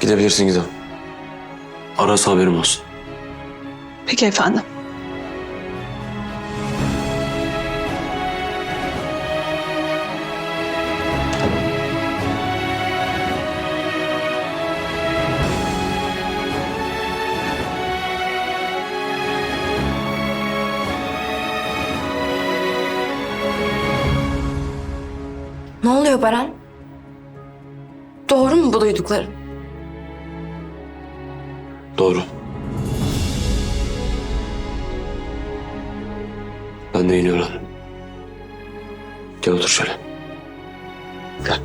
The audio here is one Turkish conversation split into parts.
Gidebilirsin Gizem. Arası haberim olsun. Peki efendim. Ne oluyor Baran? Doğru mu bu duydukların? Doğru. Ben de öğrendim. Gel otur şöyle. Gel.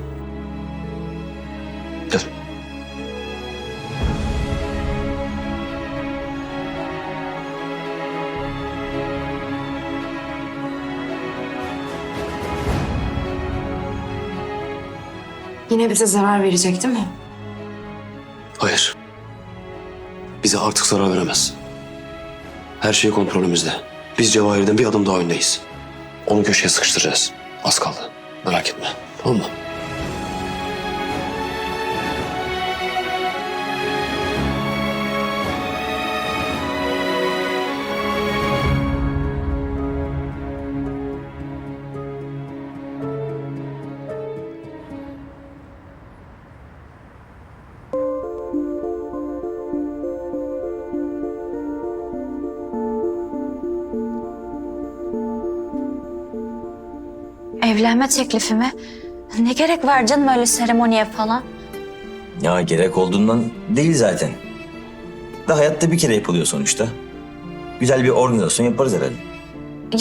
Gel. Yine bize zarar verecek değil mi? Bize artık zarar veremez. Her şey kontrolümüzde. Biz Cevahir'den bir adım daha öndeyiz. Onu köşeye sıkıştıracağız. Az kaldı. Merak etme. Tamam mı? Evlenme teklifi mi? Ne gerek var canım öyle seremoniye falan? Ya gerek olduğundan değil zaten. Da hayatta bir kere yapılıyor sonuçta. Güzel bir organizasyon yaparız herhalde.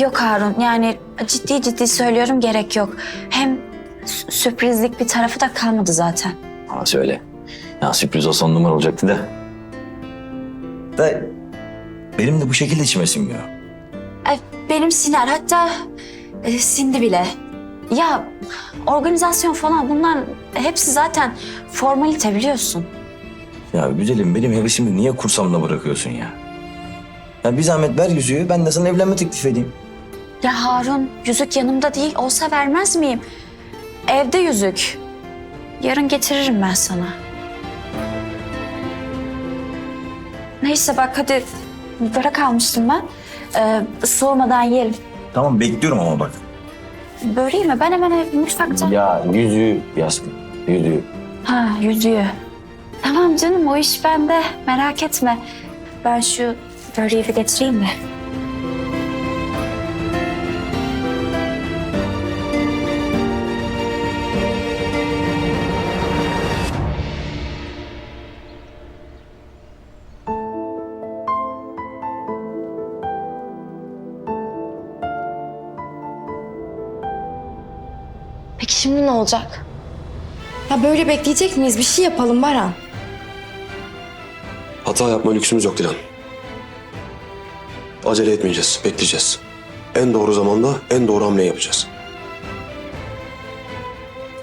Yok Harun yani ciddi ciddi söylüyorum gerek yok. Hem sü- sürprizlik bir tarafı da kalmadı zaten. Ha söyle. Ya sürpriz o son numara olacaktı da. Da benim de bu şekilde içime sinmiyor. Ay, benim siner hatta e, sindi bile. Ya organizasyon falan bunlar hepsi zaten formalite biliyorsun. Ya güzelim benim hevesimi niye kursamda bırakıyorsun ya? Ya bir zahmet ver yüzüğü ben de sana evlenme teklif edeyim. Ya Harun yüzük yanımda değil olsa vermez miyim? Evde yüzük. Yarın getiririm ben sana. Neyse bak hadi börek almıştım ben. Ee, soğumadan yiyelim. Tamam bekliyorum ama bak. Böreği mi? Ben hemen ev- mutfakta. Ya yüzüğü Yasmin. Yüzüğü. Ha yüzüğü. Tamam canım o iş bende. Merak etme. Ben şu böreği bir getireyim de. Şimdi ne olacak? Ya böyle bekleyecek miyiz? Bir şey yapalım Baran. Hata yapma lüksümüz yok Dilan. Acele etmeyeceğiz. Bekleyeceğiz. En doğru zamanda en doğru hamle yapacağız.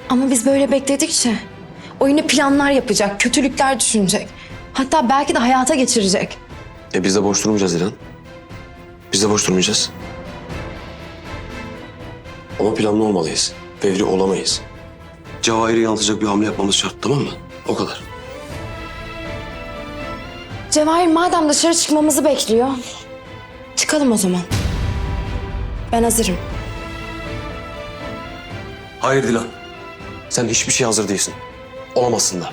Ama biz böyle bekledikçe o yine planlar yapacak, kötülükler düşünecek. Hatta belki de hayata geçirecek. E biz de boş durmayacağız Dilan. Biz de boş durmayacağız. Ama planlı olmalıyız. Fevri olamayız. Cevahir'i yanıltacak bir hamle yapmamız şart tamam mı? O kadar. Cevahir madem dışarı çıkmamızı bekliyor. Çıkalım o zaman. Ben hazırım. Hayır Dilan. Sen hiçbir şey hazır değilsin. Olamazsın da.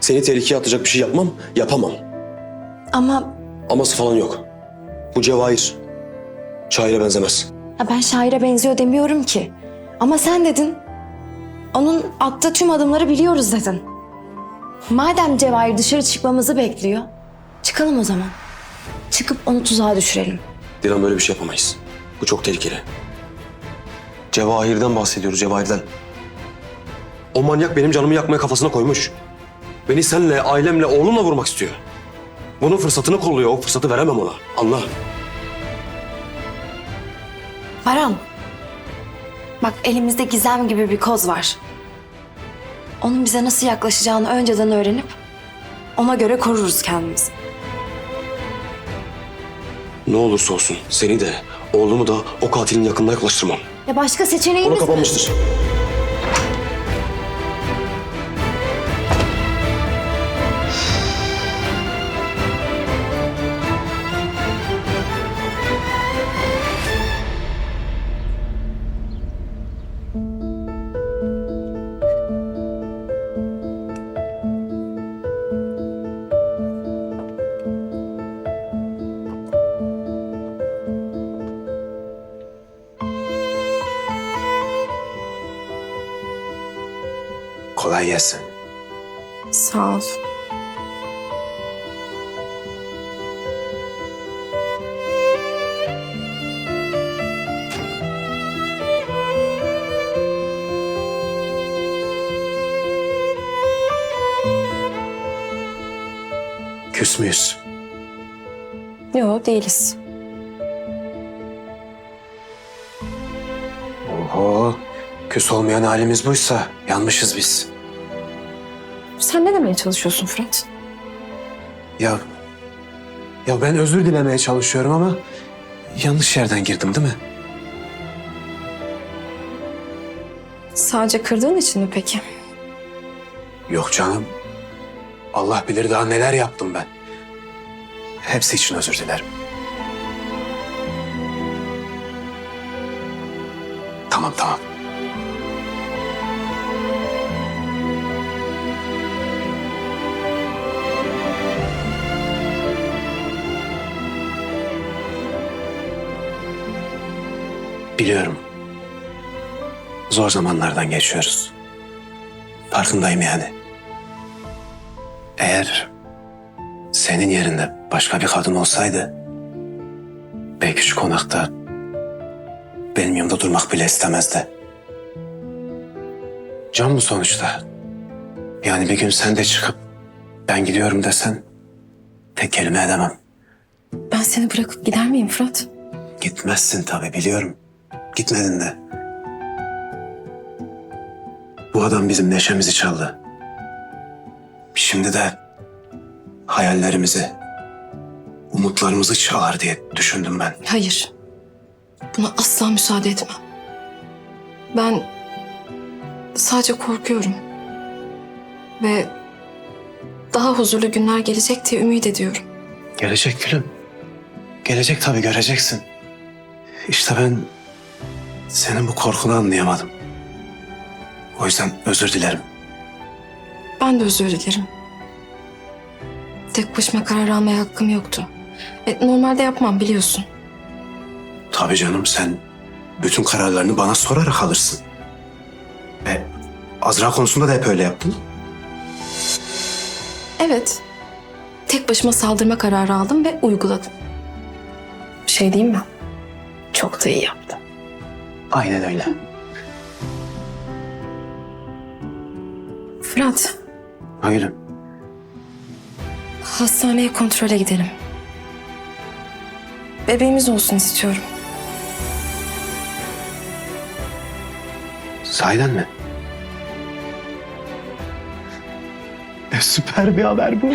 Seni tehlikeye atacak bir şey yapmam, yapamam. Ama Aması falan yok. Bu Cevahir. Şair'e benzemez. ya ben şaire benziyor demiyorum ki. Ama sen dedin. Onun attığı tüm adımları biliyoruz dedin. Madem Cevahir dışarı çıkmamızı bekliyor. Çıkalım o zaman. Çıkıp onu tuzağa düşürelim. Dilan böyle bir şey yapamayız. Bu çok tehlikeli. Cevahir'den bahsediyoruz, Cevahir'den. O manyak benim canımı yakmaya kafasına koymuş. Beni senle, ailemle, oğlumla vurmak istiyor. Bunun fırsatını kolluyor. O fırsatı veremem ona. Anla. Baran. Bak elimizde gizem gibi bir koz var. Onun bize nasıl yaklaşacağını önceden öğrenip ona göre koruruz kendimizi. Ne olursa olsun seni de, oğlumu da o katilin yakınına yaklaştırmam. Ya başka seçeneğimiz Onu mi? kapanmıştır. Kolay gelsin. Sağ ol. Küs müyüz? Yok değiliz. Oho. Küs olmayan halimiz buysa yanmışız biz. Sen ne demeye çalışıyorsun Fırat? Ya ya ben özür dilemeye çalışıyorum ama yanlış yerden girdim değil mi? Sadece kırdığın için mi peki? Yok canım. Allah bilir daha neler yaptım ben. Hepsi için özür dilerim. Tamam tamam. Biliyorum. Zor zamanlardan geçiyoruz. Farkındayım yani. Eğer senin yerinde başka bir kadın olsaydı belki şu konakta benim yanımda durmak bile istemezdi. Can bu sonuçta. Yani bir gün sen de çıkıp ben gidiyorum desen tek kelime edemem. Ben seni bırakıp gider miyim Fırat? Gitmezsin tabii biliyorum. Gitmedin de. Bu adam bizim neşemizi çaldı. Şimdi de hayallerimizi, umutlarımızı çalar diye düşündüm ben. Hayır. Buna asla müsaade etmem. Ben sadece korkuyorum. Ve daha huzurlu günler gelecek diye ümit ediyorum. Gelecek gülüm. Gelecek tabii göreceksin. İşte ben senin bu korkunu anlayamadım. O yüzden özür dilerim. Ben de özür dilerim. Tek başıma karar almaya hakkım yoktu. E, normalde yapmam biliyorsun. Tabii canım sen bütün kararlarını bana sorarak alırsın. Ve Azra konusunda da hep öyle yaptın. Evet. Tek başıma saldırma kararı aldım ve uyguladım. Bir şey diyeyim mi? Çok da iyi yaptım. Aynen öyle. Fırat, Hayır. hastaneye kontrole gidelim. Bebeğimiz olsun istiyorum. Sahiden mi? Ne süper bir haber bu.